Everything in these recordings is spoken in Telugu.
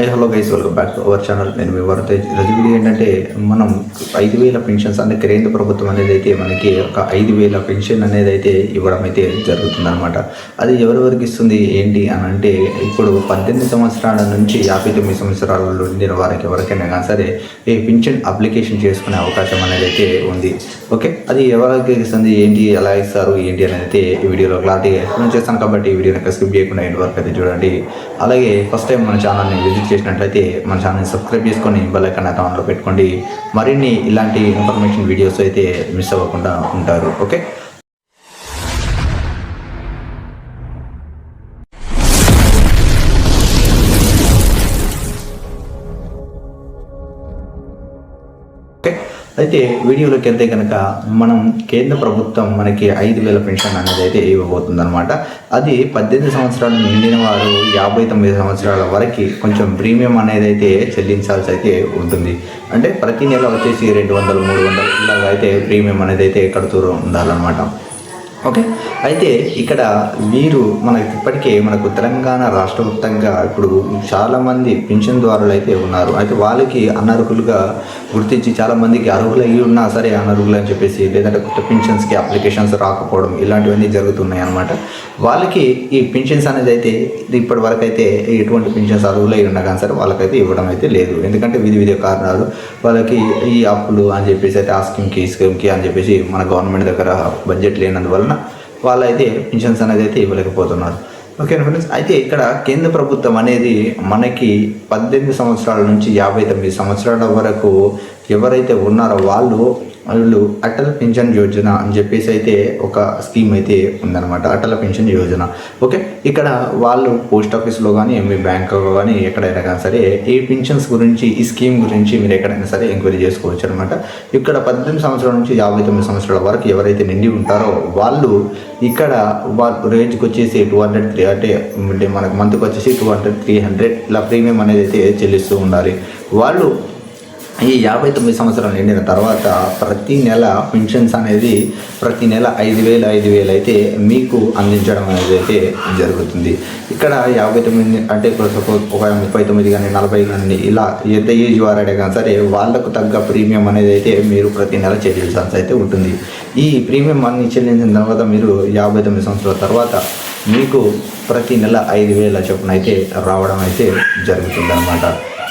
Hi hello guys welcome back to our channel నేను మీ వరద రోజు వీడియో ఏంటంటే మనం ఐదు వేల పెన్షన్స్ అంటే కేంద్ర ప్రభుత్వం అనేది అయితే మనకి ఒక ఐదు వేల పెన్షన్ అనేది అయితే ఇవ్వడం అయితే జరుగుతుందన్నమాట. అది ఎవరెవరికి ఇస్తుంది ఏంటి అని అంటే ఇప్పుడు పద్దెనిమిది సంవత్సరాల నుంచి యాభై తొమ్మిది సంవత్సరాల నుండి వారికి ఎవరికైనా కానీ సరే ఈ పెన్షన్ అప్లికేషన్ చేసుకునే అవకాశం అనేది అయితే ఉంది. ఓకే? అది ఎవరికి ఇస్తుంది ఏంటి ఎలా ఇస్తారు ఏంటి అనేది అయితే ఈ వీడియోలో క్లారిటీగా ఎక్స్ప్లెయిన్ చేస్తాను. కాబట్టి ఈ వీడియోని స్కిప్ చేయకుండా ఇంటి వరకు అయితే చూడండి. అలాగే ఫస్ట్ టైం మన ఛానల్ని విజిట్ చేసినట్లయితే మన ఛానల్ని సబ్స్క్రైబ్ చేసుకొని బెల్ ఐకాన్ పెట్టుకోండి. మరిన్ని ఇలాంటి ఇన్ఫర్మేషన్ వీడియోస్ అయితే మిస్ అవ్వకుండా ఉంటారు. ఓకే అయితే వీడియోలోకి వెళ్తే కనుక మనం కేంద్ర ప్రభుత్వం మనకి ఐదు వేల పెన్షన్ అనేది అయితే ఇవ్వబోతుంది అనమాట అది పద్దెనిమిది సంవత్సరాలు నిండిన వారు యాభై తొమ్మిది సంవత్సరాల వరకు కొంచెం ప్రీమియం అనేది అయితే చెల్లించాల్సి అయితే ఉంటుంది. అంటే ప్రతి నెల వచ్చేసి రెండు వందలు మూడు వందలు ఇలాగ అయితే ప్రీమియం అనేది అయితే కడుతూ ఉండాలన్నమాట. ఓకే? అయితే ఇక్కడ వీరు మనకి ఇప్పటికే మనకు తెలంగాణ రాష్ట్ర వ్యాప్తంగా ఇప్పుడు చాలామంది పింఛన్దారులు అయితే ఉన్నారు. అయితే వాళ్ళకి అనర్హులుగా గుర్తించి చాలామందికి అర్హులు అయ్యి ఉన్నా సరే అనర్హులు అని చెప్పేసి లేదంటే కొత్త పింఛన్స్కి అప్లికేషన్స్ రాకపోవడం ఇలాంటివన్నీ జరుగుతున్నాయి అనమాట వాళ్ళకి ఈ పింఛన్స్ అనేది అయితే ఇప్పటి వరకు అయితే ఎటువంటి పింఛన్స్ అర్హులు అయి ఉన్నా కానీ సరే వాళ్ళకైతే ఇవ్వడం అయితే లేదు. ఎందుకంటే విధి విధి కారణాలు వాళ్ళకి ఈ అప్పులు అని చెప్పేసి అయితే ఆ స్కీమ్కి ఈ స్కీమ్కి అని చెప్పేసి మన గవర్నమెంట్ దగ్గర బడ్జెట్ లేనందువల్ల లేనందువలన వాళ్ళైతే పింఛన్స్ అనేది అయితే ఇవ్వలేకపోతున్నారు. ఓకే ఫ్రెండ్స్ అయితే ఇక్కడ కేంద్ర ప్రభుత్వం అనేది మనకి పద్దెనిమిది సంవత్సరాల నుంచి యాభై తొమ్మిది సంవత్సరాల వరకు ఎవరైతే ఉన్నారో వాళ్ళు వాళ్ళు అటల్ పెన్షన్ యోజన అని చెప్పేసి అయితే ఒక స్కీమ్ అయితే ఉందన్నమాట. అటల్ పెన్షన్ యోజన. ఓకే? ఇక్కడ వాళ్ళు పోస్ట్ ఆఫీస్లో కానీ మీ బ్యాంకులో కానీ ఎక్కడైనా కానీ సరే ఈ పెన్షన్స్ గురించి ఈ స్కీమ్ గురించి మీరు ఎక్కడైనా సరే ఎంక్వైరీ చేసుకోవచ్చు అనమాట ఇక్కడ పద్దెనిమిది సంవత్సరాల నుంచి యాభై తొమ్మిది సంవత్సరాల వరకు ఎవరైతే నిండి ఉంటారో వాళ్ళు ఇక్కడ వాళ్ళు రేంజ్కి వచ్చేసి టూ హండ్రెడ్ త్రీ అంటే అంటే మనకు మంత్కి వచ్చేసి టూ హండ్రెడ్ త్రీ హండ్రెడ్ ఇలా ప్రీమియం అనేది అయితే చెల్లిస్తూ ఉండాలి. వాళ్ళు ఈ యాభై తొమ్మిది సంవత్సరాలు నిండిన తర్వాత ప్రతి నెల పెన్షన్స్ అనేది ప్రతి నెల ఐదు వేలు ఐదు వేలు అయితే మీకు అందించడం అనేది అయితే జరుగుతుంది. ఇక్కడ యాభై తొమ్మిది అంటే ఇప్పుడు సపోజ్ ఒక ముప్పై తొమ్మిది కానీ నలభై కానీ ఇలా ఎంత ఏజ్ వారైనా కానీ సరే వాళ్ళకు తగ్గ ప్రీమియం అనేది అయితే మీరు ప్రతి నెల చెల్లించాల్సి అయితే ఉంటుంది. ఈ ప్రీమియం అన్ని చెల్లించిన తర్వాత మీరు యాభై తొమ్మిది సంవత్సరాల తర్వాత మీకు ప్రతి నెల ఐదు వేల చొప్పున అయితే రావడం అయితే జరుగుతుంది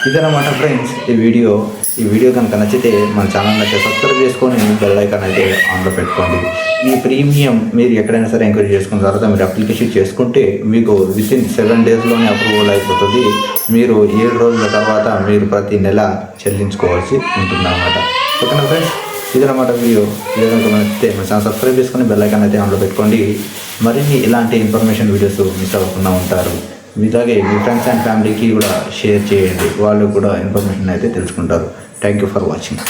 ఇదన్నమాట ఫ్రెండ్స్ ఈ వీడియో. ఈ వీడియో కనుక నచ్చితే మన ఛానల్ అయితే సబ్స్క్రైబ్ చేసుకొని బెల్ ఐకాన్ అయితే ఆన్లో పెట్టుకోండి. ఈ ప్రీమియం మీరు ఎక్కడైనా సరే ఎంక్వైరీ చేసుకున్న తర్వాత మీరు అప్లికేషన్ చేసుకుంటే మీకు విత్ ఇన్ సెవెన్ డేస్లోనే అప్రూవల్ అయిపోతుంది. మీరు ఏడు రోజుల తర్వాత మీరు ప్రతి నెల చెల్లించుకోవాల్సి ఉంటుందన్నమాట. ఓకేనా ఫ్రెండ్స్ ఇదన్నమాట వీడియో. వీడియో కనుక నచ్చితే మన ఛానల్ సబ్స్క్రైబ్ చేసుకొని బెల్ ఐకాన్ అయితే ఆన్లో పెట్టుకోండి. మరిన్ని ఇలాంటి ఇన్ఫర్మేషన్ వీడియోస్ మిస్ అవ్వకుండా ఉంటారు. మీలాగే మీ ఫ్రెండ్స్ అండ్ ఫ్యామిలీకి కూడా షేర్ చేయండి. వాళ్ళు కూడా ఇన్ఫర్మేషన్ అయితే తెలుసుకుంటారు. Thank you for watching